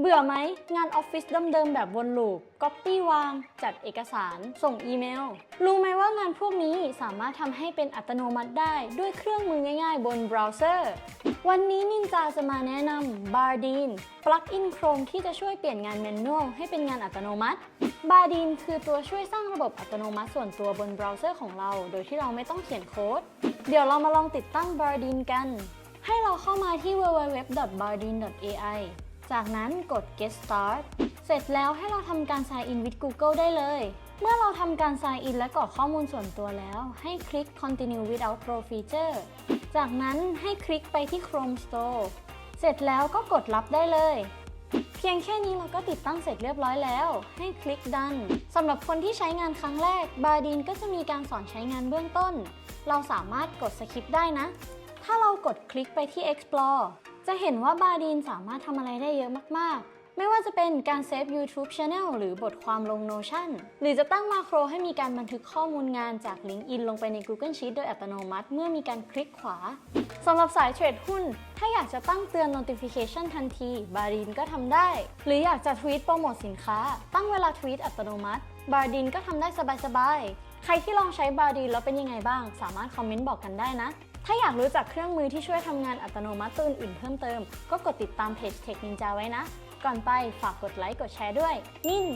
เบื่อไหม งานออฟฟิศเดิมๆแบบวนลูปก๊อปปี้วาง จัดเอกสาร ส่งอีเมล รู้ไหมว่างานพวกนี้สามารถทำให้เป็นอัตโนมัติได้ด้วยเครื่องมือง่ายๆ บนเบราว์เซอร์ วันนี้นินจาจะมาแนะนำ Bardeen ปลั๊กอินโครมที่จะช่วยเปลี่ยนงานแมนนวลให้เป็นงานอัตโนมัติ Bardeen คือตัวช่วยสร้างระบบอัตโนมัติส่วนตัวบนเบราว์เซอร์ของเรา โดยที่เราไม่ต้องเขียนโค้ด เดี๋ยวเรามาลองติดตั้ง Bardeen กัน ให้เราเข้ามาที่ www.bardeen.ai จากนั้นกด get start เสร็จแล้วให้เราทำการ sign in with Google ได้เลย เมื่อเราทำการ sign in และกรอกข้อมูลส่วนตัวแล้ว ให้คลิก continue without pro feature จากนั้นให้คลิกไปที่ Chrome Store เสร็จแล้วก็กดรับได้เลย เพียงแค่นี้เราก็ติดตั้งเสร็จเรียบร้อยแล้ว ให้คลิก done สำหรับคนที่ใช้งานครั้งแรก บาดีนก็จะมีการสอนใช้งานเบื้องต้น เราสามารถกด skip ได้นะ ถ้าเรากดคลิกไปที่ explore จะเห็นว่าบาดีนสามารถทำอะไรได้เยอะมาก ๆ ไม่ว่าจะเป็นการเซฟ YouTube Channel หรือบทความลง Notion หรือจะตั้งมาโครให้มีการบันทึกข้อมูลงานจากลิงก์อินลงไปใน Google Sheet โดยอัตโนมัติเมื่อมีการคลิกขวาสำหรับสายเทรดหุ้น ถ้าอยากจะตั้งเตือน notification ทันที บารีนก็ทำได้ หรืออยากจะทวีตโปรโมทสินค้า ตั้งเวลาทวีตอัตโนมัติ บารีนก็ทำได้สบายๆ ใครที่ลองใช้บารีนแล้วเป็นยังไงบ้าง สามารถคอมเมนต์บอกกันได้นะ ถ้าอยากรู้จักเครื่องมือที่ช่วยทำงานอัตโนมัติตัวอื่นๆเพิ่มเติม ก็กดติดตามเพจเทคนินจาไว้นะ ก่อนไปฝากกดไลค์กดแชร์ด้วย นิน